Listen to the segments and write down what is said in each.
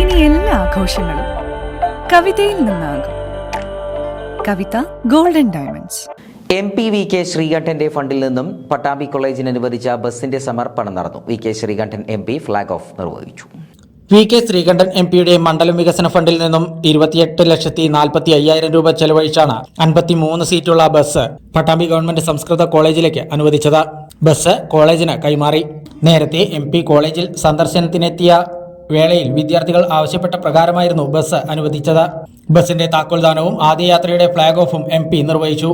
ഇനി എല്ലാ ആഘോഷങ്ങളും കവിതയിൽ നിന്നാകും. Kavitha golden diamonds M P V K ശ്രീകണ്ഠന്റെ ഫണ്ടിൽ നിന്നും പട്ടാമ്പി കോളേജിന് അനുവദിച്ച ബസിന്റെ സമർപ്പണം നടന്നു. V K Sreekandan M P flag off നിർവഹിച്ചു. വി കെ ശ്രീകണ്ഠൻ എം പിയുടെ മണ്ഡലം വികസന ഫണ്ടിൽ നിന്നും ഇരുപത്തിയെട്ട് ലക്ഷത്തി നാൽപ്പത്തി അയ്യായിരം രൂപ ചെലവഴിച്ചാണ് അൻപത്തി മൂന്ന് സീറ്റുള്ള ബസ് പട്ടാമ്പി ഗവൺമെന്റ് സംസ്കൃത കോളേജിലേക്ക് അനുവദിച്ചത്. ബസ് കോളേജിന് കൈമാറി. നേരത്തെ എം പി കോളേജിൽ സന്ദർശനത്തിനെത്തിയ വേളയിൽ വിദ്യാർത്ഥികൾ ആവശ്യപ്പെട്ട പ്രകാരമായിരുന്നു ബസ് അനുവദിച്ചത്. ബസിന്റെ താക്കോൽദാനവും ആദ്യയാത്രയുടെ ഫ്ളാഗ് ഓഫും എം നിർവഹിച്ചു.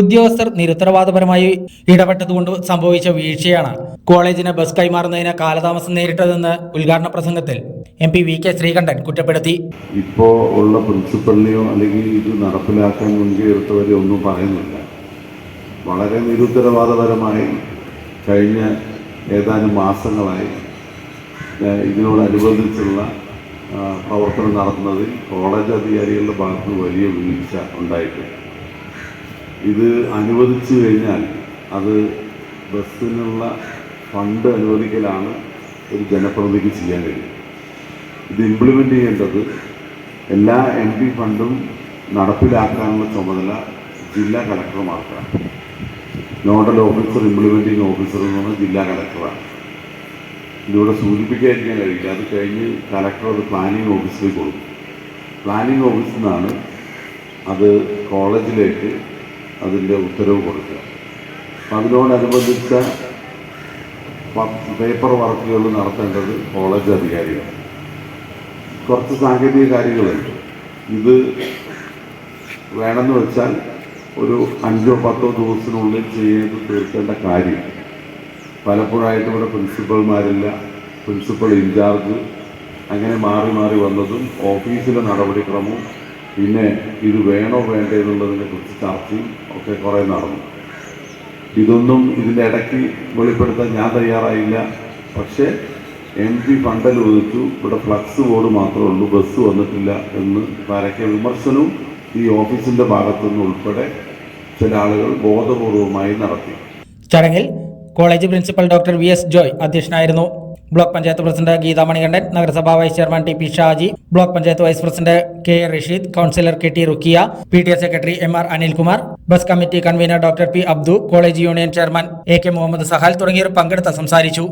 ഉദ്യോഗസ്ഥർ നിരുത്തരവാദപരമായി ഇടപെട്ടതുകൊണ്ട് സംഭവിച്ച വീഴ്ചയാണ് കോളേജിന് ബസ് കൈമാറുന്നതിന് കാലതാമസം നേരിട്ടതെന്ന് ഉദ്ഘാടന പ്രസംഗത്തിൽ M P V K Sreekandan കുറ്റപ്പെടുത്തി. ഇപ്പോൾ ഉള്ള പ്രിൻസിപ്പലിനെയോ അല്ലെങ്കിൽ ഇത് നടപ്പിലാക്കാൻ മുൻകൈ എടുത്തവരെയോ ഒന്നും പറയുന്നില്ല. വളരെ നിരുത്തരവാദപരമായി കഴിഞ്ഞ ഏതാനും മാസങ്ങളായി ഇതിനോടനുബന്ധിച്ചുള്ള പ്രവർത്തനം നടത്തുന്നതിൽ കോളേജ് അധികാരികളുടെ ഭാഗത്ത് വലിയ വീഴ്ച ഉണ്ടായിട്ടുണ്ട്. ഇത് അനുവദിച്ചു കഴിഞ്ഞാൽ അത് ബസ്സിനുള്ള ഫണ്ട് അനുവദിക്കലാണ് ഒരു ജനപ്രതിനിധിക്ക് ചെയ്യാൻ കഴിയും ഇത് ഇംപ്ലിമെന്റ് ചെയ്യേണ്ടത് എല്ലാ എം പി ഫണ്ടും നടപ്പിലാക്കാനുള്ള ചുമതല ജില്ലാ കളക്ടർമാർക്കാണ് നോഡൽ ഓഫീസർ ഇംപ്ലിമെന്റിംഗ് ഓഫീസർ എന്ന് പറഞ്ഞാൽ ജില്ലാ കളക്ടറാണ്. ഇതിവിടെ സൂചിപ്പിക്കാതിരിക്കാൻ കഴിയില്ല അത് കഴിഞ്ഞ് കലക്ടർ അത് പ്ലാനിങ് ഓഫീസിൽ കൊടുക്കും. പ്ലാനിങ് ഓഫീസിൽ നിന്നാണ് അത് കോളേജിലേക്ക് അതിന്റെ ഉത്തരവ് കൊടുക്കുക. അപ്പം അതിനോടനുബന്ധിച്ച പേപ്പർ വർക്കുകൾ നടത്തേണ്ടത് കോളേജ് അധികാരികളാണ്. കുറച്ച് സാങ്കേതിക കാര്യങ്ങളുണ്ട്. ഇത് വേണമെന്ന് വെച്ചാൽ ഒരു അഞ്ചോ പത്തോ ദിവസത്തിനുള്ളിൽ ചെയ്ത് തീർക്കേണ്ട കാര്യം പലപ്പോഴായിട്ട് ഇവിടെ പ്രിൻസിപ്പൾമാരില്ല. പ്രിൻസിപ്പൾ ഇൻചാർജ് അങ്ങനെ മാറി മാറി വന്നതും ഓഫീസിലെ നടപടിക്രമവും പിന്നെ ഇത് വേണോ വേണ്ടേ എന്നുള്ളതിനെ കുറിച്ച് ചർച്ചയും ഒക്കെ കുറേ നടന്നു. ഇതൊന്നും ഇതിന്റെ ഇടയ്ക്ക് വെളിപ്പെടുത്താൻ ഞാൻ തയ്യാറായില്ല. പക്ഷേ എം പി ഫണ്ട് അനുവദിച്ചു ഇവിടെ ഫ്ലക്സ് ബോർഡ് മാത്രമേ ഉള്ളൂ. ബസ് വന്നിട്ടില്ല എന്ന് പരക്കെ വിമർശനവും ഈ ഓഫീസിന്റെ ഭാഗത്തുനിന്ന് ഉൾപ്പെടെ ചില ആളുകൾ ബോധപൂർവമായി നടത്തി. ചടങ്ങിൽ college principal doctor V S Joy അധ്യക്ഷനായിരുന്നു. ബ്ലോക്ക് പഞ്ചായത്ത് പ്രസിഡന്റ് ഗീതാ മണികണ്ഠൻ നഗരസഭാ vice chairman T P Shaji block panchayat vice president K A Rasheed councillor K T Rukhiya P T A secretary M R Anilkumar bus committee convener doctor P Abdu college union chairman A K Muhammad Sahal തുടങ്ങിയവർ പങ്കെടുത്ത് സംസാരിച്ചു.